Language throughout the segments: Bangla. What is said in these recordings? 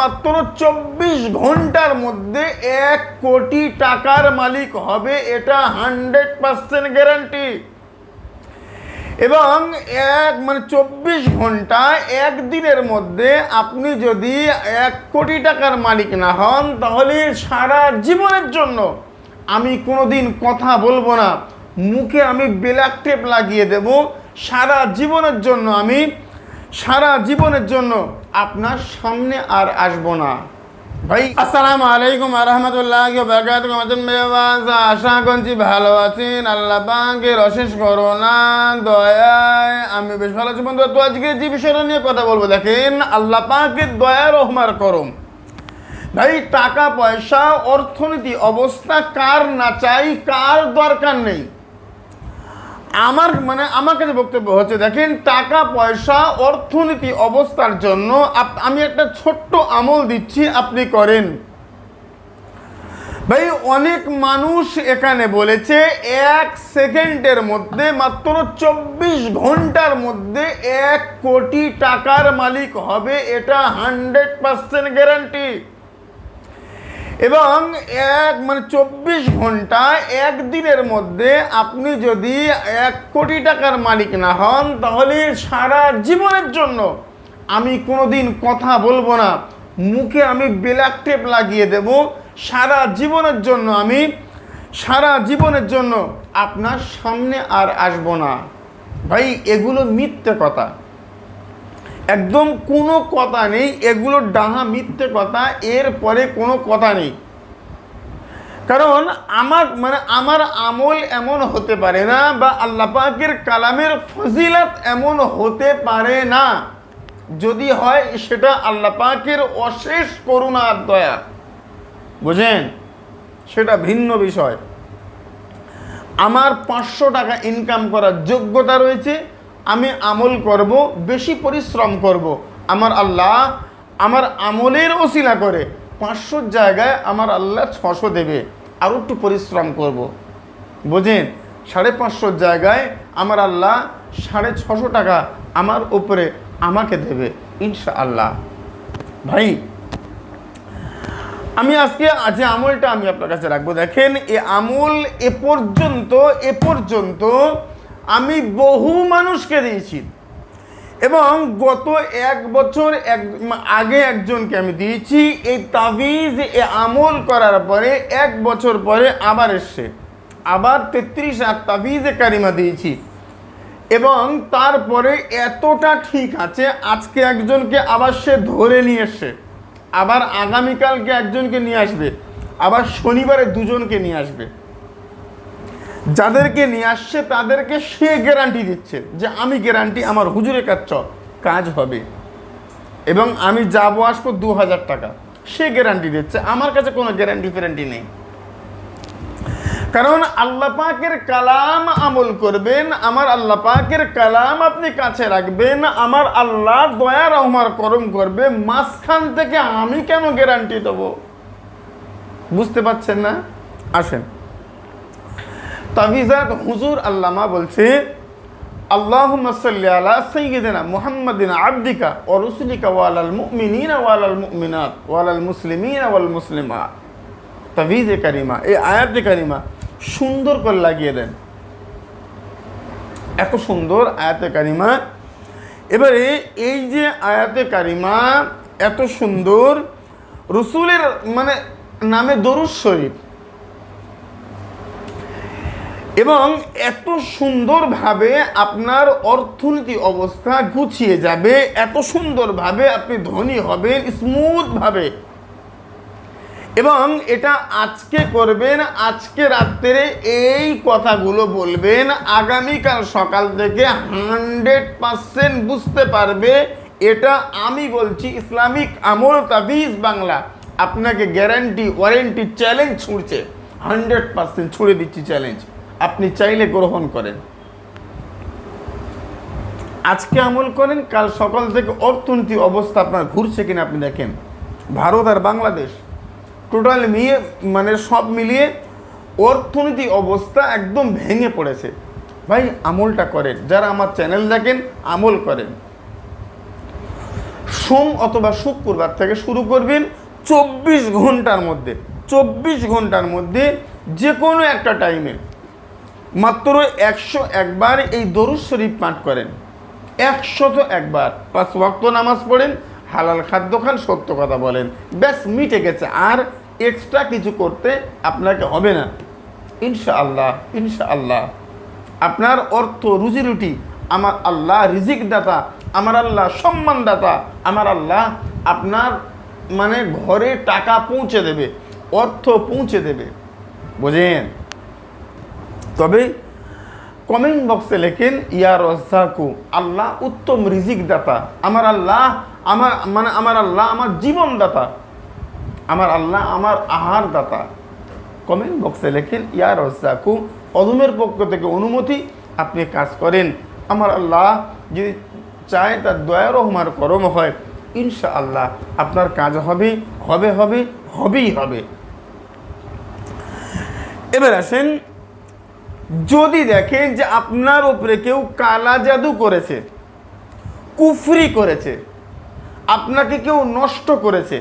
মাত্র চব্বিশ ঘণ্টার মধ্যে এক কোটি টাকার মালিক হবে, এটা হান্ড্রেড পার্সেন্ট গ্যারান্টি। এবং এক মানে চব্বিশ ঘণ্টা একদিনের মধ্যে আপনি যদি এক কোটি টাকার মালিক না হন, তাহলে সারা জীবনের জন্য আমি কোনোদিন কথা বলব না। মুখে আমি ব্ল্যাক টেপ লাগিয়ে দেব। সারা জীবনের জন্য আমি সারা জীবনের জন্য আপনার সামনে আর আসব না। ভাই, আসসালামু আলাইকুম মেওয়াজ আশা করছি ভালো আছেন। আল্লাহ পাকের অশেষ করোনা দয়ায় আমি বেশ ভালো আছি। বন্ধু তো আজকে যে বিষয়টা নিয়ে কথা বলব, দেখেন, আল্লাহ পাকের দয়া রহমার করম ভাই, টাকা, পয়সা, অর্থনীতি, অবস্থা কার না চাই, কার দরকার নেই? আমার মানে আমার কাছে বক্তব্য হচ্ছে, দেখেন, টাকা, পয়সা, অর্থনীতি অবস্থার জন্য আমি একটা ছোট্ট আমল দিচ্ছি, আপনি করেন। ভাই, অনেক মানুষ এখানে বলেছে, এক সেকেন্ডের মধ্যে, মাত্র চব্বিশ ঘণ্টার মধ্যে এক কোটি টাকার মালিক হবে, এটা হান্ড্রেড পার্সেন্ট গ্যারান্টি এবং এক মানে চব্বিশ ঘণ্টা একদিনের মধ্যে আপনি যদি এক কোটি টাকার মালিক না হন, তাহলে সারা জীবনের জন্য আমি কোনো দিন কথা বলব না। মুখে আমি ব্ল্যাক টেপ লাগিয়ে দেব। সারা জীবনের জন্য আমি, সারা জীবনের জন্য আপনার সামনে আর আসব না। ভাই, এগুলো মিথ্যে কথা। একদম কোনো কথা নেই, এগুলো ডাহা মিথ্যে কথা, এর পরে কোনো কথা নেই। কারণ আমার মানে আমার আমল এমন হতে পারে না বা আল্লাহ পাকের কালামের ফজিলত এমন হতে পারে না। যদি হয়, সেটা আল্লাহ পাকের অশেষ করুণার দয়া। বুঝেন? সেটা ভিন্ন বিষয়। আমার পাঁচশো টাকা ইনকাম করার যোগ্যতা রয়েছে। আমি আমল করব, বেশি পরিশ্রম করব। আমার আল্লাহ আমার আমলের ওসিলা করে পাঁচশোর জায়গায় আমার আল্লাহ ছশো দেবে আরও একটু পরিশ্রম করব। বোঝেন? সাড়ে পাঁচশোর জায়গায় আমার আল্লাহ সাড়ে ছশো টাকা আমার উপরে আমাকে দেবে ইনশা আল্লাহ ভাই, আমি আজকে যে আমলটা আমি আপনার কাছে রাখব, দেখেন, এ আমল এ পর্যন্ত এ পর্যন্ত আমি বহু মানুষকে দিয়েছি। এবং গত এক বছর এক আগে একজনকে আমি দিয়েছি। এই তাবিজ, এ আমল করার পরে এক বছর পরে আবার এসছে। আবার তেত্রিশ আর তাবিজে কারিমা দিয়েছি। এবং তারপরে এতটা ঠিক আছে, আজকে একজনকে আবার সে ধরে নিয়ে এসছে। আবার আগামীকালকে একজনকে নিয়ে আসবে। আবার শনিবারে দুজনকে নিয়ে আসবে। যাদেরকে নিয়ে আসছে, তাদেরকে সে গ্যারান্টি দিচ্ছে যে আমি গ্যারান্টি আমার হুজুরের কাজ কাজ হবে। এবং আমি যাব আসব দু হাজার টাকা। সে গ্যারান্টি দিচ্ছে, আমার কাছে কোনো গ্যারান্টি ফ্যারান্টি নেই। কারণ আল্লাহ পাকের কালাম আমল করবেন, আমার আল্লাহ পাকের কালাম আপনি কাছে রাখবেন, আমার আল্লাহ দয়া রহমার করম করবে, মাঝখান থেকে আমি কেন গ্যারান্টি দেবো? বুঝতে পারছেন না? আসেন। তাবিজাত হুজুর আল্লামা বলছে আল্লাহ ওয়ালাল ওয়ালাল কারিমা কারিমা সুন্দর করে লাগিয়ে দেন। এত সুন্দর আয়াতে কারিমা। এবারে এই যে আয়াতে কারিমা এত সুন্দর, রসুলের মানে নামে দরুদ শরীফ এবং এত সুন্দরভাবে আপনার অর্থনীতি অবস্থা গুছিয়ে যাবে, এত সুন্দরভাবে আপনি ধনী হবেন, স্মুথভাবে। এবং এটা আজকে করবেন, আজকে রাত্রে এই কথাগুলো বলবেন, আগামীকাল সকাল থেকে হান্ড্রেড পারসেন্ট বুঝতে পারবে, এটা আমি বলছি ইসলামিক আমল তাবিজ বাংলা। আপনাকে গ্যারান্টি ওয়ারেন্টি চ্যালেঞ্জ ছুঁড়ছে, হান্ড্রেড পারসেন্ট ছুড়ে দিচ্ছি চ্যালেঞ্জ আপনি চাইলে গ্রহণ করেন। আজকে আমল করেন, কাল সকাল থেকে অর্থনীতি অবস্থা আপনার ঘুরছে কিনা আপনি দেখেন। ভারত আর বাংলাদেশ টোটাল মিলিয়ে মানে সব মিলিয়ে অর্থনীতি অবস্থা একদম ভেঙে পড়েছে। ভাই, আমলটা করেন। যারা আমার চ্যানেল দেখেন, আমল করেন। সোম অথবা শুক্রবার থেকে শুরু করবেন চব্বিশ ঘণ্টার মধ্যে, চব্বিশ ঘণ্টার মধ্যে যে কোনো একটা টাইমে মাত্র একশো একবার এই দরুদ শরীফ পাঠ করেন। একশত একবার। পাঁচ ওয়াক্ত নামাজ পড়েন, হালাল খাদ্য খান, সত্য কথা বলেন। ব্যাস, মিটে গেছে। আর এক্সট্রা কিছু করতে আপনাকে হবে না। ইনশাআল্লাহ ইনশাআল্লাহ। আপনার অর্থ, রুজি রুটি, আমার আল্লাহ রিজিক দাতা আমার আল্লাহ সম্মান দাতা আমার আল্লাহ আপনার মানে ঘরে টাকা পৌঁছে দেবে, অর্থ পৌঁছে দেবে। বোঝেন? তবে কমেন্ট বক্সে লেখেন, ইয়া রজ্জাকু, আল্লাহ উত্তম রিজিক দাতা আমার আল্লাহ, আমার মানে আমার আল্লাহ আমার জীবন দাতা আমার আল্লাহ আমার আহার দাতা কমেন্ট বক্সে লেখেন, ইয়া রজ্জাকু, অধমের পক্ষ থেকে অনুমতি, আপনি কাজ করেন। আমার আল্লাহ যদি চায় তার দয়া রহমার করম হয় ইনশা আল্লাহ আপনার কাজ হবে হবে হবে, হবেই হবে। এবার আসেন যদি দেখেন যে আপনার উপরে কেউ কালা জাদু করেছে, কুফরি করেছে, আপনাকে কেউ নষ্ট করেছে,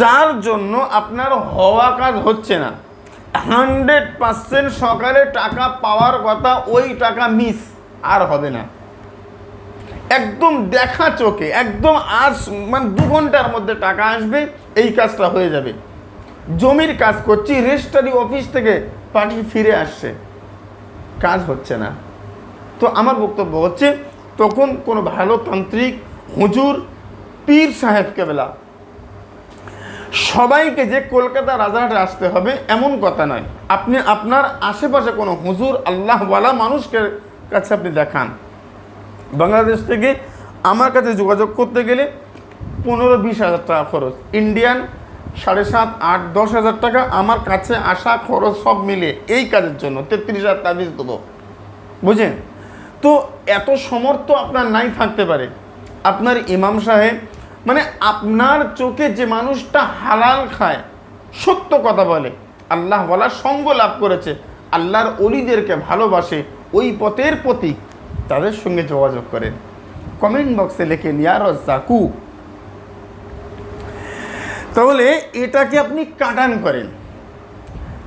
যার জন্য আপনার হওয়া কাজ হচ্ছে না। হান্ড্রেড পার্সেন্ট সকালে টাকা পাওয়ার কথা ওই টাকা মিস আর হবে না। একদম দেখা চোখে, একদম আজ মানে দু ঘণ্টার মধ্যে টাকা আসবে, এই কাজটা হয়ে যাবে। জমির কাজ করছি রেজিস্ট্রারি অফিস থেকে পার্টি ফিরে আসছে। কাজ হচ্ছে না। তো আমার বক্তব্য হচ্ছে, তখন কোনো ভালো তান্ত্রিক হুজুর পীর সাহেবকে বেলা, সবাইকে যে কলকাতা রাজারহাটে আসতে হবে এমন কথা নয়। আপনি আপনার আশেপাশে কোনো হুজুর, আল্লাহওয়ালা মানুষকে কাছে আপনি দেখান। বাংলাদেশ থেকে আমার কাছে যোগাযোগ করতে গেলে পনেরো বিশ হাজার টাকা খরচ। ইন্ডিয়ান সাড়ে সাত, আট, দশ হাজার টাকা আমার কাছে আসা খরচ সব মিলে এই কাজের জন্য। তেত্রিশ হাজার তাবিজ দেবো। বুঝেন তো এত সমর্থ আপনার নাই থাকতে পারে। আপনার ইমাম সাহেব মানে আপনার চোখে যে মানুষটা হালাল খায়, সত্য কথা বলে, আল্লাহ বলার সঙ্গ লাভ করেছে, আল্লাহর অলিদেরকে ভালোবাসে, ওই পথের প্রতীক, তাদের সঙ্গে যোগাযোগ করেন। কমেন্ট বক্সে লেখেন ইয়ার জাকু তাহলে এটাকে আপনি কাটান করেন।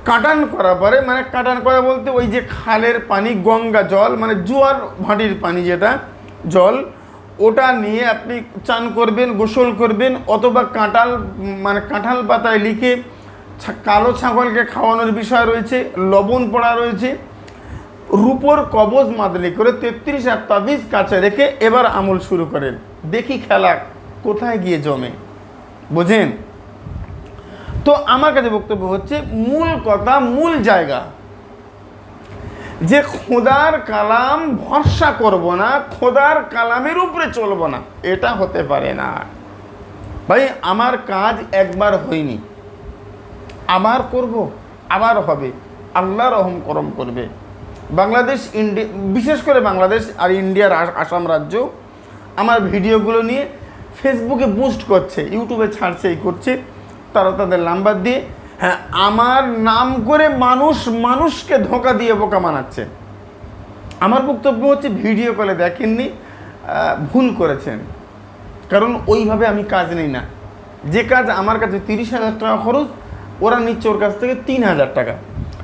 কাটান করার পরে মানে কাটান করা বলতে ওই যে খালের পানি, গঙ্গা জল মানে জোয়ার ভাটির পানি যেটা, জল, ওটা নিয়ে আপনি চান করবেন, গোসল করবেন, অথবা কাঁঠাল মানে কাঁঠাল পাতায় লিখে কালো ছাগলকে খাওয়ানোর বিষয় রয়েছে, লবণ পড়া রয়েছে, রূপোর কবজ মাদলি করে তেত্রিশ আর তাবিজ কাছে রেখে এবার আমল শুরু করেন। দেখি খেলা কোথায় গিয়ে জমে। বুঝেন? তো আমার কাছে বক্তব্য হচ্ছে মূল কথা, মূল জায়গা। যে খোদার কালাম ভরসা করব না, খোদার কালামের উপরে চলবো না, এটা হতে পারে না। ভাই, আমার কাজ একবার হয়নি। আবার করব, আবার হবে। আল্লাহ রহম করম করবে। বাংলাদেশ ইন্ডিয়া বিশেষ করে বাংলাদেশ আর ইন্ডিয়ার আসাম রাজ্য আমার ভিডিওগুলো নিয়ে ফেসবুকে বুস্ট করছে ইউটিউবে ছাড়ছে, এই করছে। তারা তাদের নাম্বার দিয়ে হ্যাঁ আমার নাম করে মানুষ মানুষকে ধোকা দিয়ে বোকা বানাচ্ছে আমার বক্তব্য হচ্ছে ভিডিও কলে দেখেননি ভুল করেছেন। কারণ ওইভাবে আমি কাজ নিই না। যে কাজ আমার কাছে তিরিশ হাজার টাকা খরচ, ওরা নিচ্ছে ওর কাছ থেকে তিন হাজার টাকা।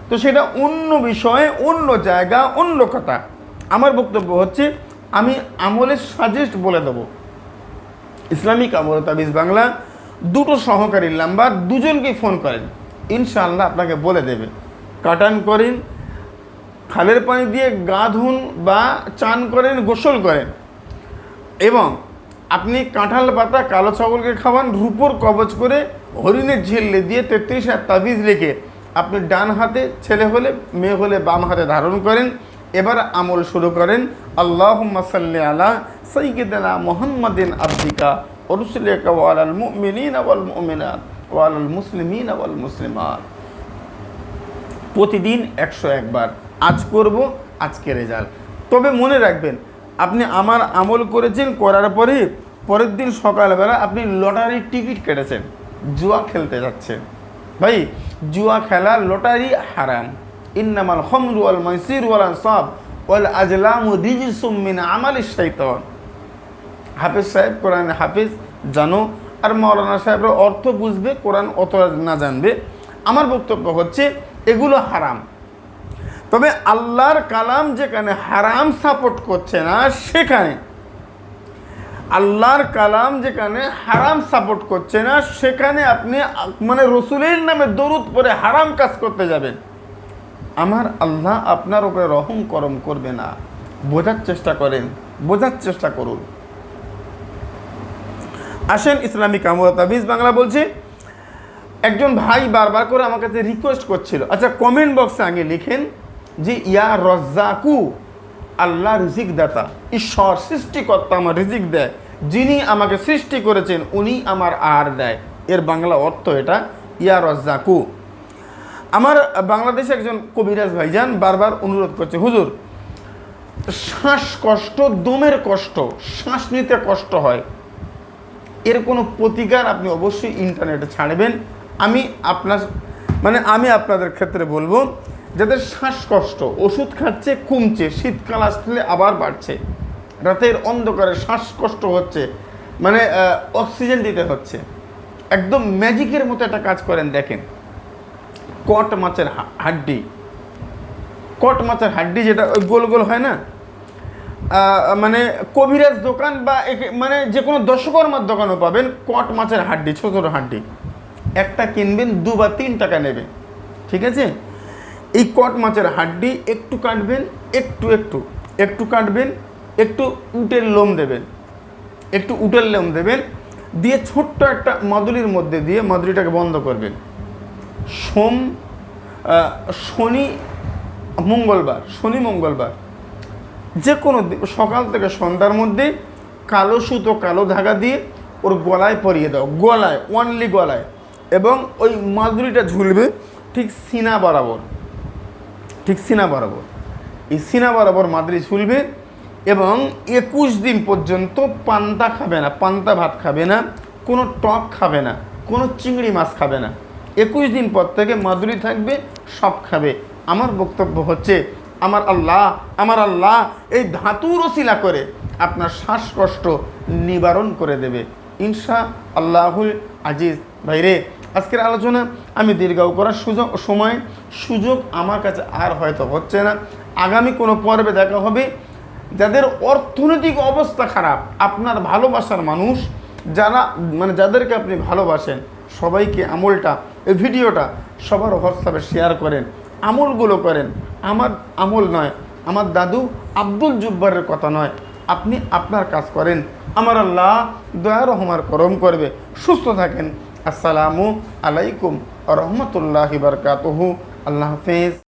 তো সেটা অন্য বিষয়ে, অন্য জায়গা, অন্য কথা। আমার বক্তব্য হচ্ছে, আমি আমলের সাজেস্ট বলে দেবো। ইসলামিক আমল, তাবিজ বাংলা দুটো সহকারীর নাম্বার দুজনকেই ফোন করেন। ইনশাআল্লাহ আপনাকে বলে দেবে। কাটান করেন, খালের পানি দিয়ে গা ধুন বা চান করেন, গোসল করেন। এবং আপনি কাঁঠাল পাতা, কালো ছাগলকে খাওয়ান, রূপোর কবচ করে হরিণের ঝিল্লে দিয়ে তেত্রিশ হাত তাবিজ রেখে আপনি ডান হাতে ছেলে হলে, মেয়ে হলে বাম হাতে ধারণ করেন। এবার আমল শুরু করেন। আল্লাহ সাল্লি আলা সৈয়দনা মোহাম্মদিন আব্দিকা। মুমিনিন ওয়াল মুমিনাত ওয়ালাল মুসলিমিন ওয়াল মুসলিমাত প্রতিদিন একশো একবার আজ করব, আজকে রেজাল্ট। তবে মনে রাখবেন, আপনি আমার আমল করেছেন, করার পরে পরের দিন সকালবেলা আপনি লটারির টিকিট কেটেছেন, জুয়া খেলতে যাচ্ছেন। ভাই, জুয়া খেলা লটারি হারাম। ইন্নামাল খমরু ওয়াল মাইসির ওয়াল সব ওয়াল আজলামু রিজিসুম মিন আমালিশ শাইতান। হাফিজ সাহেব কোরআন হাফিজ জানো, আর মৌলানা সাহেবরা অর্থ বুঝবে, কোরআন অত না জানবে। আমার বক্তব্য হচ্ছে, এগুলো হারাম। তবে আল্লাহর কালাম যেখানে হারাম সাপোর্ট করছে না, সেখানে। আল্লাহর কালাম যেখানে হারাম সাপোর্ট করছে না, সেখানে আপনি মানে রসুলের নামে দরুদ পরে হারাম কাজ করতে যাবেন। আমার আল্লাহ আপনার উপরে রহম করম করবে না। বোঝার চেষ্টা করেন, বোঝার চেষ্টা করুন। আসেন ইসলামিক আমতাবিজ বাংলা বলছি। একজন ভাই বারবার করে আমার কাছে রিকোয়েস্ট করছিল। আচ্ছা কমেন্ট বক্সে আগে লিখেন যে, ইয়া রজ্জাকু আল্লাহ রিজিক দাতা, ঈশ্বর সৃষ্টিকর্তা আমার রিজিক দেয়। যিনি আমাকে সৃষ্টি করেছেন, উনি আমার আর দেয়। এর বাংলা অর্থ এটা, ইয়া রজ্জাকু। আমার বাংলাদেশে একজন কবিরাজ ভাইজান বারবার অনুরোধ করছে, হুজুর, শ্বাসকষ্ট, দমের কষ্ট, শ্বাস নিতে কষ্ট হয় এর কোনো প্রতিকার আপনি অবশ্যই ইন্টারনেটে ছাড়বেন। আমি আপনার মানে আমি আপনাদের ক্ষেত্রে বলব, যাদের শ্বাসকষ্ট, ওষুধ খাচ্ছে, কমছে, শীতকাল আসলে আবার বাড়ছে, রাতের অন্ধকারে শ্বাসকষ্ট হচ্ছে মানে অক্সিজেন দিতে হচ্ছে, একদম ম্যাজিকের মতো একটা কাজ করেন, দেখেন। কট মাছের হাড্ডি। কট মাছের হাড্ডি যেটা ওই গোল গোল হয় না? মানে কবিরাজ দোকান বা মানে যে কোনো দশকর্মার দোকানও পাবেন, কট মাছের হাড্ডি ছোটো ছোটো হাড্ডি। একটা কিনবেন, দু বা তিন টাকা নেবেন ঠিক আছে? এই কট মাছের হাড্ডি একটু কাটবেন, একটু একটু। একটু কাটবেন, একটু উটের লোম দেবেন। একটু উটের লোম দেবেন, দিয়ে ছোট্ট একটা মাদুলির মধ্যে দিয়ে মাদুলিটাকে বন্ধ করবেন। সোম শনি মঙ্গলবার শনি মঙ্গলবার। যে কোনো সকাল থেকে সন্ধ্যার মধ্যে কালো সুতো, কালো ধাগা দিয়ে ওর গলায় পরিয়ে দাও। গলায় অনলি গলায়। এবং ওই মাদুরিটা ঝুলবে ঠিক সিনা বরাবর। ঠিক সিনা বরাবর। এই সিনা বরাবর মাদুরি ঝুলবে এবং একুশ দিন পর্যন্ত পান্তা খাবে না, পান্তা ভাত খাবে না, কোনো টক খাবে না, কোনো চিংড়ি মাছ খাবে না। একুশ দিন পর থেকে মাদুরি থাকবে, সব খাবে। আমার বক্তব্য হচ্ছে আমার আল্লাহ আমার আল্লাহ এই ধাতু রসিলা করে আপনার শ্বাসকষ্ট নিবারণ করে দেবে। ইনশা আল্লাহুল আজিজ। ভাইরে, আজকের আলোচনা আমি দীর্ঘাও করার সুযোগ সময়, সুযোগ আমার কাছে আর হয়তো হচ্ছে না। আগামী কোনো পর্বে দেখা হবে। যাদের অর্থনৈতিক অবস্থা খারাপ, আপনার ভালোবাসার মানুষ, যারা মানে যাদেরকে আপনি ভালোবাসেন, সবাইকে আমলটা, এই ভিডিওটা সবার হোয়াটসঅ্যাপে শেয়ার করেন। আমলগুলো করেন। আমার আমল নয়, আমার দাদু আব্দুল জুব্বারের কথা নয়। আপনি আপনার কাজ করেন। আমার আল্লাহ দয়া রহমার করম করবে। সুস্থ থাকেন। আসসালামু আলাইকুম রহমতুল্লাহ বারকাতহু। আল্লাহ হাফেজ।